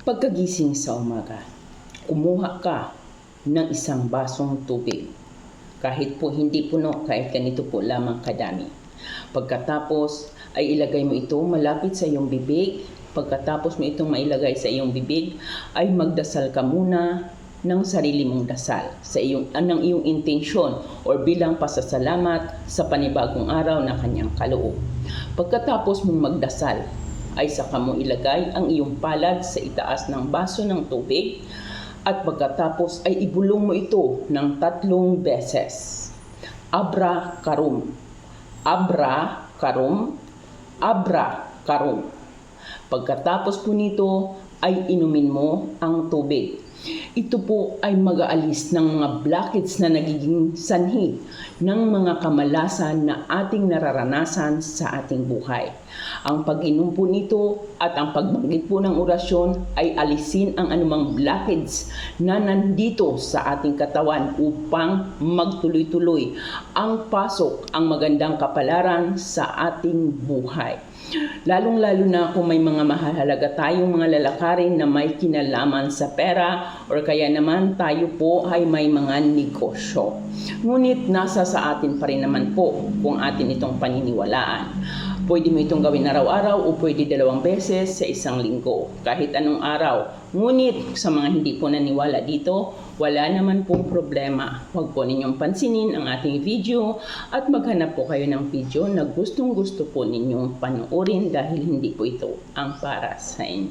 Pagkagising sa umaga, kumuha ka ng isang basong tubig. Kahit po hindi puno, kahit ganito po lamang kadami. Pagkatapos ay ilagay mo ito malapit sa iyong bibig. Pagkatapos mo itong mailagay sa iyong bibig, ay magdasal ka muna ng sarili mong dasal sa iyong anang iyong intensyon or bilang pasasalamat sa panibagong araw na kanyang kaloob. Pagkatapos mong magdasal, ay saka mo ilagay ang iyong palad sa itaas ng baso ng tubig at pagkatapos ay ibulong mo ito ng tatlong beses. Abra karum. Abra karum. Abra karum. Pagkatapos po nito ay inumin mo ang tubig. Ito po ay mag-aalis ng mga blockage na nagiging sanhi ng mga kamalasan na ating nararanasan sa ating buhay. Ang pag-inom po nito at ang pagbanggit po ng orasyon ay alisin ang anumang blockage na nandito sa ating katawan upang magtuloy-tuloy ang pasok, ang magandang kapalaran sa ating buhay. Lalong-lalo na kung may mga mahalaga tayong mga lalakarin na may kinalaman sa pera or kaya naman tayo po ay may mga negosyo. Ngunit nasa sa atin pa rin naman po kung atin itong paniniwalaan. Pwede mo itong gawin araw-araw o pwede dalawang beses sa isang linggo, kahit anong araw. Ngunit sa mga hindi po naniwala dito, wala naman pong problema. Huwag po ninyong pansinin ang ating video at maghanap po kayo ng video na gustong gusto po ninyong panoorin dahil hindi po ito ang para sa inyo.